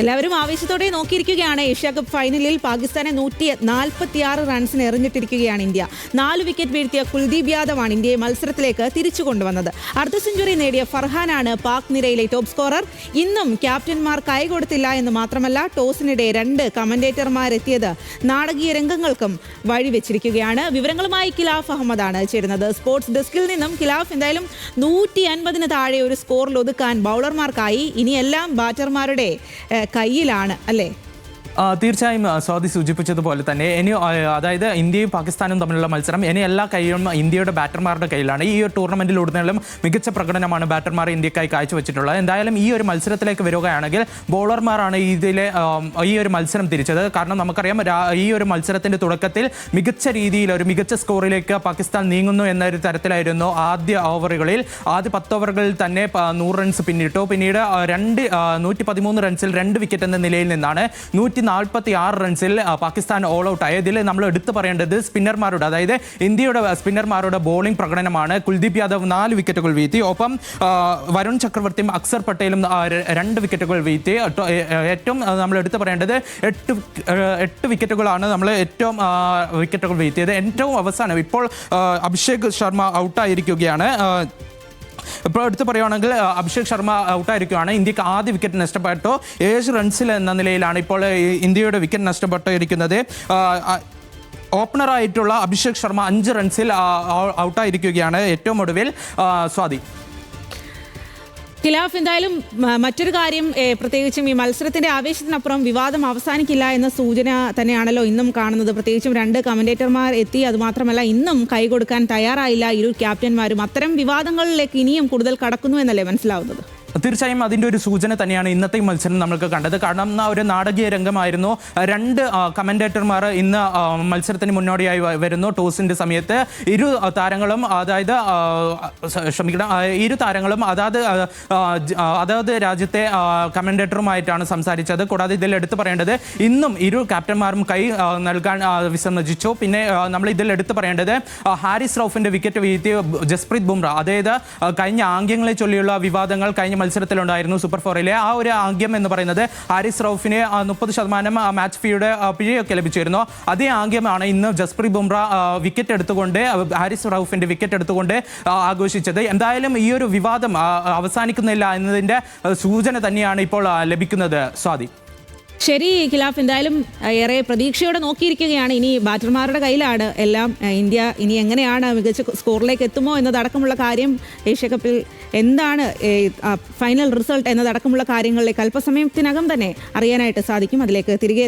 എല്ലാവരും ആവേശത്തോടെ നോക്കിയിരിക്കുകയാണ്. Asia cup ഫൈനലിൽ പാകിസ്ഥാനെ നൂറ്റി നാൽപ്പത്തിയാറ് റൺസിന് എറിഞ്ഞിട്ടിരിക്കുകയാണ് ഇന്ത്യ. നാല് വിക്കറ്റ് വീഴ്ത്തിയ കുൽദീപ് യാദവാണ് ഇന്ത്യയെ മത്സരത്തിലേക്ക് തിരിച്ചു കൊണ്ടുവന്നത്. അർദ്ധ സെഞ്ചുറി നേടിയ ഫർഹാനാണ് പാക് നിരയിലെ ടോപ്പ് സ്കോറർ. ഇന്നും ക്യാപ്റ്റന്മാർ കൈകൊടുത്തില്ല എന്ന് മാത്രമല്ല ടോസിനിടെ രണ്ട് കമന്റേറ്റർമാരെത്തിയത് നാടകീയ രംഗങ്ങൾക്കും വഴിവെച്ചിരിക്കുകയാണ്. വിവരങ്ങളുമായി കിലാഫ് അഹമ്മദാണ് ചേരുന്നത്. സ്പോർട്സ് ഡെസ്കിൽ നിന്നും കിലാഫ് എന്തായാലും നൂറ്റി അൻപതിന് താഴെ ഒരു സ്കോറിൽ ഒതുക്കാൻ ബൗളർമാർക്കായി. ഇനിയെല്ലാം ബാറ്റർമാരുടെ കയ്യിലാണ് അല്ലേ? തീർച്ചയായും സ്വാതി സൂചിപ്പിച്ചതുപോലെ തന്നെ ഇനി അതായത് ഇന്ത്യയും പാകിസ്ഥാനും തമ്മിലുള്ള മത്സരം ഇനി എല്ലാ കൈയും ഇന്ത്യയുടെ ബാറ്റർമാരുടെ കയ്യിലാണ്. ഈ ഒരു ടൂർണമെന്റിലുടനീളം മികച്ച പ്രകടനമാണ് ബാറ്റർമാർ ഇന്ത്യക്കായി കാഴ്ചവെച്ചിട്ടുള്ളത്. എന്തായാലും ഈ ഒരു മത്സരത്തിലേക്ക് വരികയാണെങ്കിൽ ബോളർമാരാണ് ഇതിലെ ഈ ഒരു മത്സരം തിരിച്ചത്. കാരണം നമുക്കറിയാം ഈ ഒരു മത്സരത്തിന്റെ തുടക്കത്തിൽ മികച്ച രീതിയിൽ ഒരു മികച്ച സ്കോറിലേക്ക് പാകിസ്ഥാൻ നീങ്ങുന്നു എന്നൊരു തരത്തിലായിരുന്നു ആദ്യ ഓവറുകളിൽ. ആദ്യ പത്ത് ഓവറുകളിൽ തന്നെ നൂറ് റൺസ് പിന്നിട്ടു. പിന്നീട് രണ്ട് നൂറ്റി പതിമൂന്ന് റൺസിൽ രണ്ട് വിക്കറ്റ് എന്ന നിലയിൽ നിന്നാണ് നൂറ്റി നാൽപ്പത്തി ആറ് റൺസിൽ പാകിസ്ഥാൻ ഓൾ ഔട്ട് ആയി. ഇതിൽ നമ്മൾ എടുത്തു പറയേണ്ടത് സ്പിന്നർമാരുടെ അതായത് ഇന്ത്യയുടെ സ്പിന്നർമാരുടെ ബോളിംഗ് പ്രകടനമാണ്. കുൽദീപ് യാദവ് നാല് വിക്കറ്റുകൾ വീഴ്ത്തി. ഒപ്പം വരുൺ ചക്രവർത്തിയും അക്സർ പട്ടേലും രണ്ട് വിക്കറ്റുകൾ വീഴ്ത്തി. ഏറ്റവും നമ്മൾ എടുത്തു പറയേണ്ടത് എട്ട് എട്ട് വിക്കറ്റുകളാണ് നമ്മൾ ഏറ്റവും വിക്കറ്റുകൾ വീഴ്ത്തിയത്. ഏറ്റവും അവസാനം ഇപ്പോൾ അഭിഷേക് ശർമ്മ ഔട്ടായിരിക്കുകയാണ് ഇപ്പോൾ എടുത്ത് പറയുകയാണെങ്കിൽ അഭിഷേക് ശർമ്മ ഔട്ടായിരിക്കുകയാണ് ഇന്ത്യയ്ക്ക് ആദ്യ വിക്കറ്റ് നഷ്ടപ്പെട്ടോ ഏഴ് റൺസിൽ എന്ന നിലയിലാണ് ഇപ്പോൾ ഇന്ത്യയുടെ വിക്കറ്റ് നഷ്ടപ്പെട്ടിരിക്കുന്നത്. ഓപ്പണറായിട്ടുള്ള അഭിഷേക് ശർമ്മ അഞ്ച് റൺസിൽ ഔട്ടായിരിക്കുകയാണ് ഏറ്റവും ഒടുവിൽ. സ്വാതി. ഖിലാഫ് എന്തായാലും മറ്റൊരു കാര്യം പ്രത്യേകിച്ചും ഈ മത്സരത്തിന്റെ ആവേശത്തിനപ്പുറം വിവാദം അവസാനിക്കില്ല എന്ന സൂചന തന്നെയാണല്ലോ ഇന്നും കാണുന്നത്. പ്രത്യേകിച്ചും രണ്ട് കമന്റേറ്റർമാർ എത്തി. അതുമാത്രമല്ല ഇന്നും കൈകൊടുക്കാൻ തയ്യാറായില്ല. ഇരു ക്യാപ്റ്റന്മാരും അത്തരം വിവാദങ്ങളിലേക്ക് ഇനിയും കൂടുതൽ കടക്കുന്നു എന്നല്ലേ മനസ്സിലാവുന്നത്? തീർച്ചയായും അതിന്റെ ഒരു സൂചന തന്നെയാണ് ഇന്നത്തെ മത്സരം നമ്മൾക്ക് കണ്ടത്. കാരണം ഒരു നാടകീയ രംഗമായിരുന്നു. രണ്ട് കമന്റേറ്റർമാർ ഇന്ന് മത്സരത്തിന് മുന്നോടിയായി വരുന്നു. ടോസിന്റെ സമയത്ത് ഇരു താരങ്ങളും അതായത് ക്ഷമിക്കണം ഇരു താരങ്ങളും അതാത് അതാത് രാജ്യത്തെ കമന്റേറ്ററുമായിട്ടാണ് സംസാരിച്ചത്. കൂടാതെ ഇതിൽ എടുത്തു പറയേണ്ടത് ഇന്നും ഇരു ക്യാപ്റ്റന്മാരും കൈ നൽകാൻ വിസമ്മതിച്ചു. പിന്നെ നമ്മൾ ഇതിൽ എടുത്തു പറയേണ്ടത് ഹാരിസ് റൌഫിന്റെ വിക്കറ്റ് വീഴ്ത്തിയ ജസ്പ്രീത് ബുംറ. അതായത് കഴിഞ്ഞ ആംഗ്യങ്ങളെ ചൊല്ലിയുള്ള വിവാദങ്ങൾ കഴിഞ്ഞ മത്സരത്തിലുണ്ടായിരുന്നു സൂപ്പർ ഫോറിലെ ആ ഒരു ആംഗ്യം എന്ന് പറയുന്നത് ഹാരിസ് റൌഫിന് മുപ്പത് ശതമാനം മാച്ച് ഫീയുടെ പിഴയൊക്കെ ലഭിച്ചിരുന്നു. അതേ ആംഗ്യമാണ് ഇന്ന് ജസ്പ്രീത് ബുംറ വിക്കറ്റ് എടുത്തുകൊണ്ട് ഹാരിസ് റൌഫിന്റെ വിക്കറ്റ് എടുത്തുകൊണ്ട് ആഘോഷിച്ചത്. എന്തായാലും ഈ ഒരു വിവാദം അവസാനിക്കുന്നില്ല എന്നതിന്റെ സൂചന തന്നെയാണ് ഇപ്പോൾ ലഭിക്കുന്നത്. സ്വാതി. ശരി ഖിലാഫ്. എന്തായാലും ഏറെ പ്രതീക്ഷയോടെ നോക്കിയിരിക്കുകയാണ്. ഇനി ബാറ്റർമാരുടെ കയ്യിലാണ് എല്ലാം ഇന്ത്യ ഇനി എങ്ങനെയാണ് മികച്ച സ്കോറിലേക്ക് എത്തുമോ എന്നതടക്കമുള്ള കാര്യം ഏഷ്യ കപ്പിൽ എന്താണ് ഫൈനൽ റിസൾട്ട് എന്നതടക്കമുള്ള കാര്യങ്ങളിലേക്ക് അല്പസമയത്തിനകം തന്നെ അറിയാനായിട്ട് സാധിക്കും. അതിലേക്ക് തിരികെ